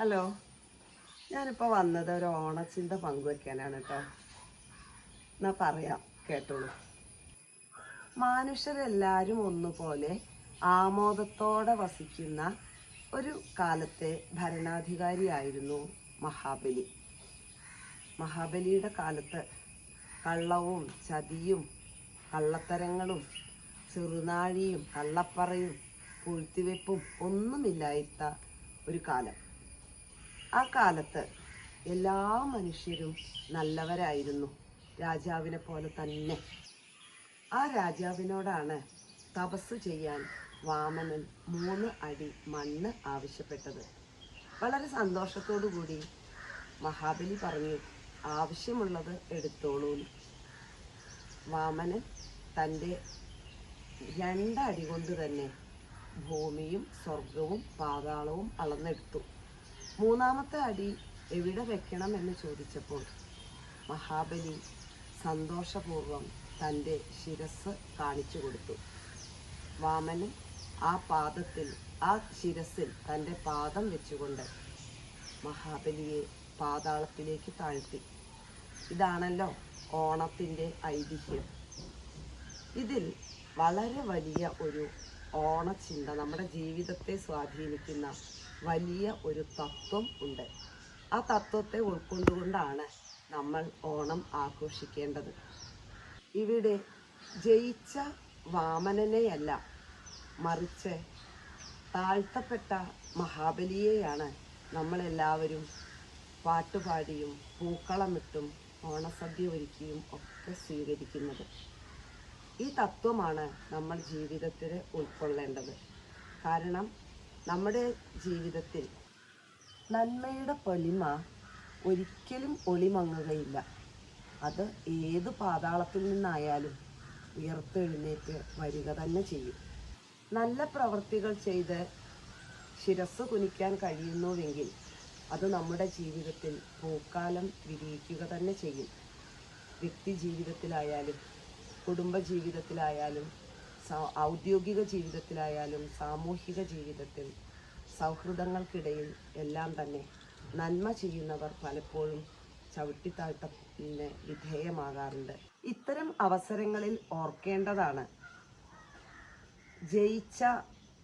Hello. ഞാനിപ്പോൾ വന്നത് ഒരു ഓണച്ചിന്ത പങ്കുവയ്ക്കാനാണ് കേട്ടോ. എന്നാ പറയാം കേട്ടോളൂ. മനുഷ്യരെല്ലാവരും ഒന്നുപോലെ ആമോദത്തോടെ വസിക്കുന്ന ഒരു കാലത്തെ ഭരണാധികാരിയായിരുന്നു മഹാബലി. മഹാബലിയുടെ കാലത്ത് കള്ളവും ചതിയും കള്ളത്തരങ്ങളും ചെറുനാഴിയും കള്ളപ്പറയും പൂഴ്ത്തിവെപ്പും ഒന്നുമില്ലാത്ത ഒരു കാലം. ആ കാലത്ത് എല്ലാ മനുഷ്യരും നല്ലവരായിരുന്നു. രാജാവിനെ പോലെ തന്നെ. ആ രാജാവിനോടാണ് തപസ് ചെയ്യാൻ വാമനൻ മൂന്ന് അടി മണ്ണ് ആവശ്യപ്പെട്ടത്. വളരെ കൂടി മഹാബലി പറഞ്ഞു ആവശ്യമുള്ളത് എടുത്തോളൂ. വാമനൻ തന്റെ രണ്ടടി കൊണ്ട് തന്നെ ഭൂമിയും സ്വർഗവും പാതാളവും അളന്നെടുത്തു. മൂന്നാമത്തെ അടി എവിടെ വെക്കണം എന്ന് ചോദിച്ചപ്പോൾ മഹാബലി സന്തോഷപൂർവം തന്റെ ശിരസ് കാണിച്ചു കൊടുത്തു. വാമനൻ ആ പാദത്തിൽ ആ ശിരസിൽ തന്റെ പാദം വെച്ചുകൊണ്ട് മഹാബലിയെ പാതാളത്തിലേക്ക് താഴ്ത്തി. ഇതാണല്ലോ ഓണത്തിന്റെ ഐതിഹ്യം. ഇതിൽ വളരെ വലിയ ഒരു ഓണചിന്ത നമ്മുടെ ജീവിതത്തെ സ്വാധീനിക്കുന്ന വലിയ ഒരു തത്വം ഉണ്ട്. ആ തത്വത്തെ ഉൾക്കൊണ്ടുകൊണ്ടാണ് നമ്മൾ ഓണം ആഘോഷിക്കേണ്ടത്. ഇവിടെ ജയിച്ച വാമനനെയല്ല മറിച്ച് താഴ്ത്തപ്പെട്ട മഹാബലിയെയാണ് നമ്മളെല്ലാവരും പാട്ടുപാടിയും പൂക്കളമിട്ടും ഓണസദ്യ ഒരുക്കിയും ഒക്കെ സ്വീകരിക്കുന്നത്. ഈ തത്വമാണ് നമ്മൾ ജീവിതത്തിൽ ഉൾക്കൊള്ളേണ്ടത്. കാരണം നമ്മുടെ ജീവിതത്തിൽ നന്മയുടെ പൊലിമ ഒരിക്കലും ഒളിമങ്ങുകയില്ല. അത് ഏത് പാതാളത്തിൽ നിന്നായാലും ഉയർത്തെഴുന്നേറ്റ് വരിക തന്നെ ചെയ്യും. നല്ല പ്രവൃത്തികൾ ചെയ്ത് ശിരസ് കുനിക്കാൻ കഴിയുന്നുവെങ്കിൽ അത് നമ്മുടെ ജീവിതത്തിൽ പൂക്കാലം വിരിയിക്കുക തന്നെ ചെയ്യും. വ്യക്തി ജീവിതത്തിലായാലും കുടുംബ ജീവിതത്തിലായാലും ഔദ്യോഗിക ജീവിതത്തിലായാലും സാമൂഹിക ജീവിതത്തിൽ സൗഹൃദങ്ങൾക്കിടയിൽ എല്ലാം തന്നെ നന്മ ചെയ്യുന്നവർ പലപ്പോഴും ചവിട്ടിത്താഴ്ത്തത്തിന് വിധേയമാകാറുണ്ട്. ഇത്തരം അവസരങ്ങളിൽ ഓർക്കേണ്ടതാണ് ജയിച്ച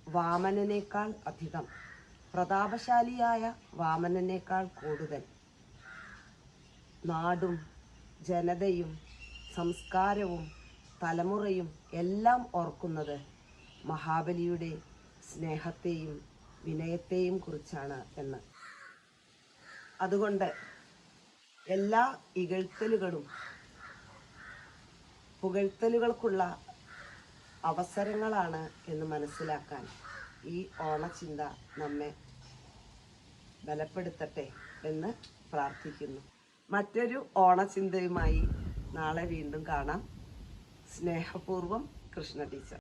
വാമനനേക്കാൾ അധികം പ്രതാപശാലിയായ വാമനനേക്കാൾ കൂടുതൽ നാടും ജനതയും സംസ്കാരവും തലമുറയും എല്ലാം ഓർക്കുന്നത് മഹാബലിയുടെ സ്നേഹത്തെയും വിനയത്തെയും കുറിച്ചാണ് എന്ന്. അതുകൊണ്ട് എല്ലാ ഇകഴ്ത്തലുകളും പുകഴ്ത്തലുകൾക്കുള്ള അവസരങ്ങളാണ് എന്ന് മനസ്സിലാക്കാൻ ഈ ഓണചിന്ത നമ്മെ ബലപ്പെടുത്തട്ടെ എന്ന് പ്രാർത്ഥിക്കുന്നു. മറ്റൊരു ഓണചിന്തയുമായി നാളെ വീണ്ടും കാണാം. സ്നേഹപൂർവം കൃഷ്ണ ടീച്ചർ.